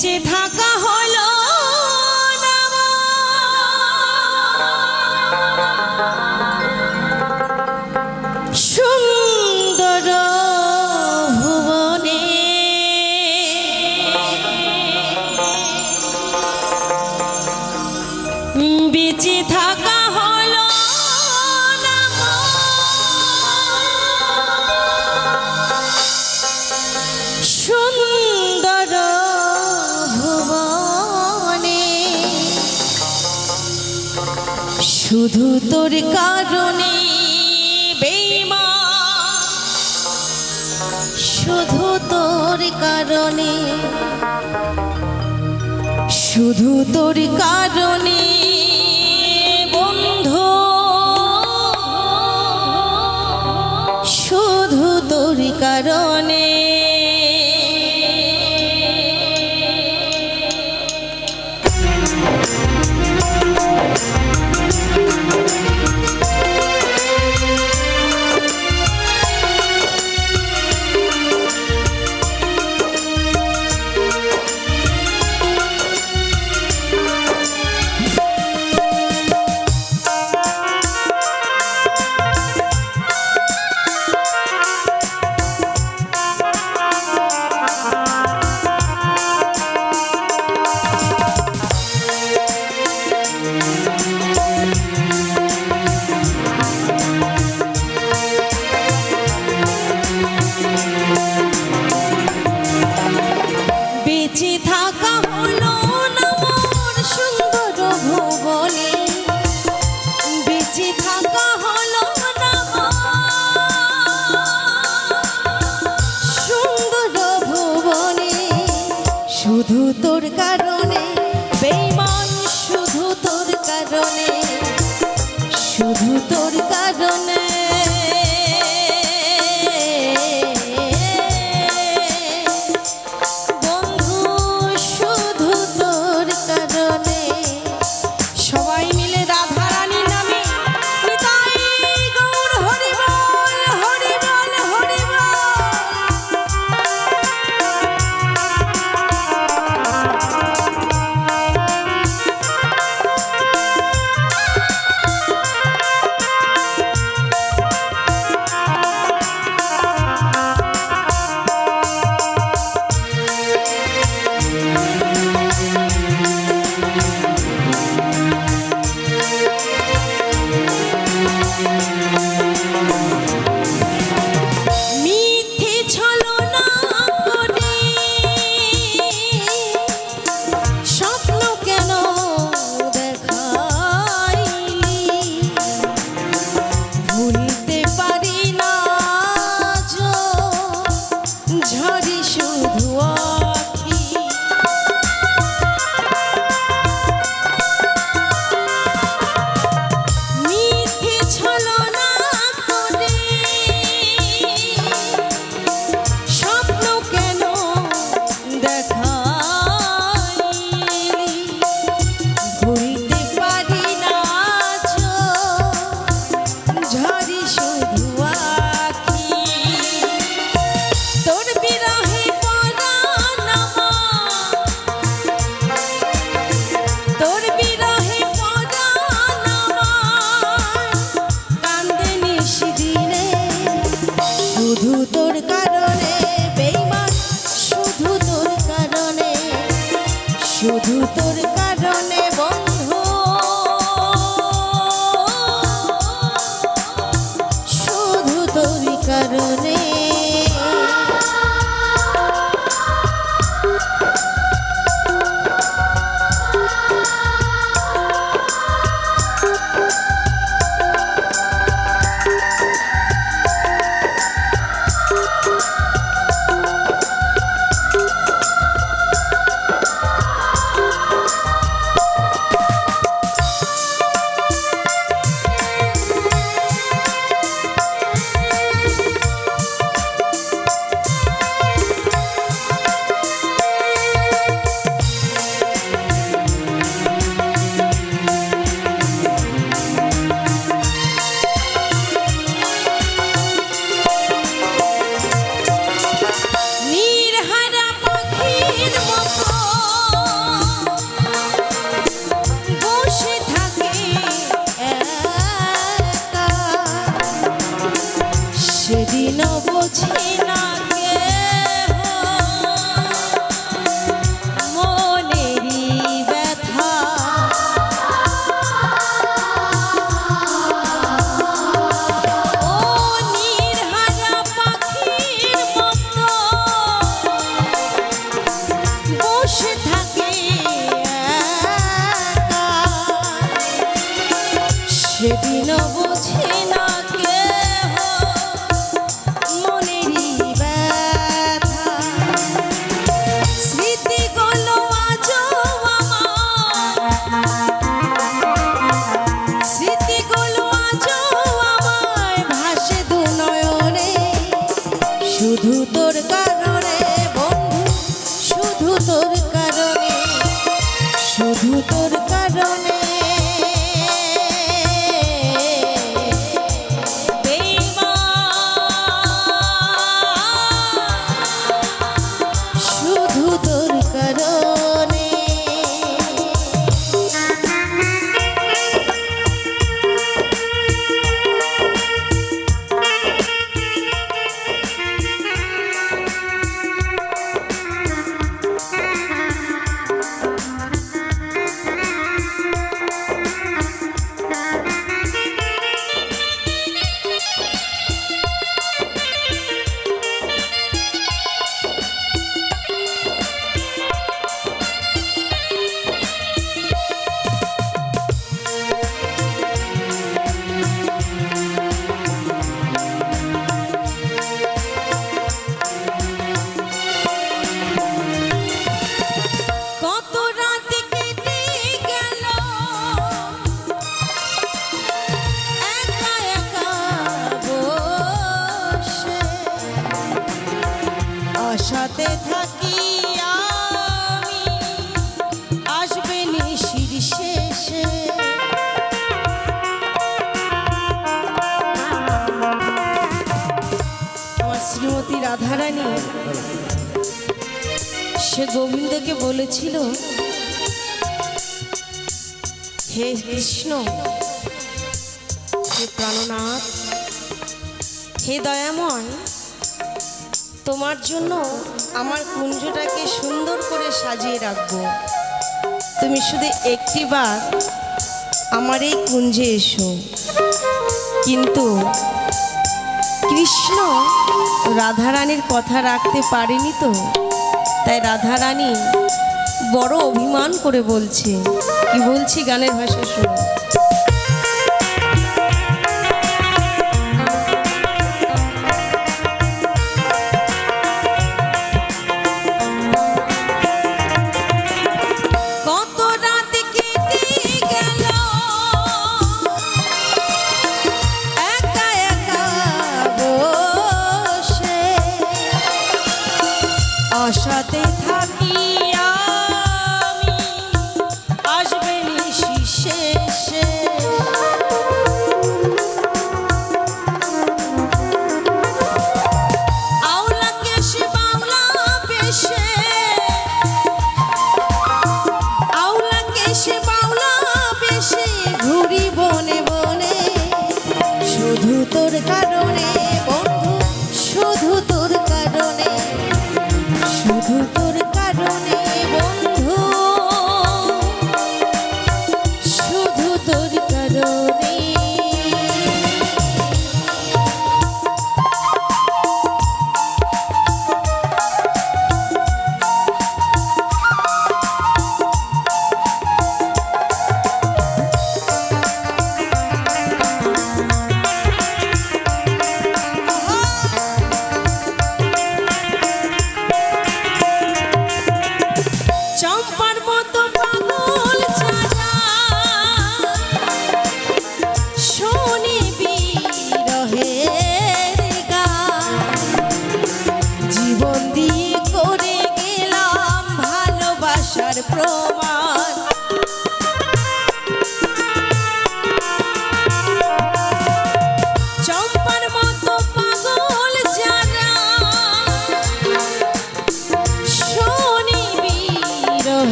যে ঢাকা হয়। শুধু তোর কারণে বেমা শুধু তোর কারণে। শুধু তোর কারণে বন্ধু। শুধু তোর কারণে কারণে শুধু তোর কারণে। Whoa. রাধারানী, সে গোবিন্দকে বলেছিল, হে কৃষ্ণ, হে প্রাণনাথ, হে দয়াময়, তোমার জন্য আমার কুঞ্জটাকে সুন্দর করে সাজিয়ে রাখব। তুমি শুধু একটিবার আমার এই কুঞ্জে এসো। কিন্তু কৃষ্ণ রাধারানীর কথা রাখতে পারেনি তো? তাই রাধারানী বড় অভিমান করে বলছে। কি বলছি গানের ভাষা শোনো। আশাতে থাকি আমি আসবে শেষে। আওলা কেশে বাংলা পেশে। আওলা কেশে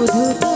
মধুর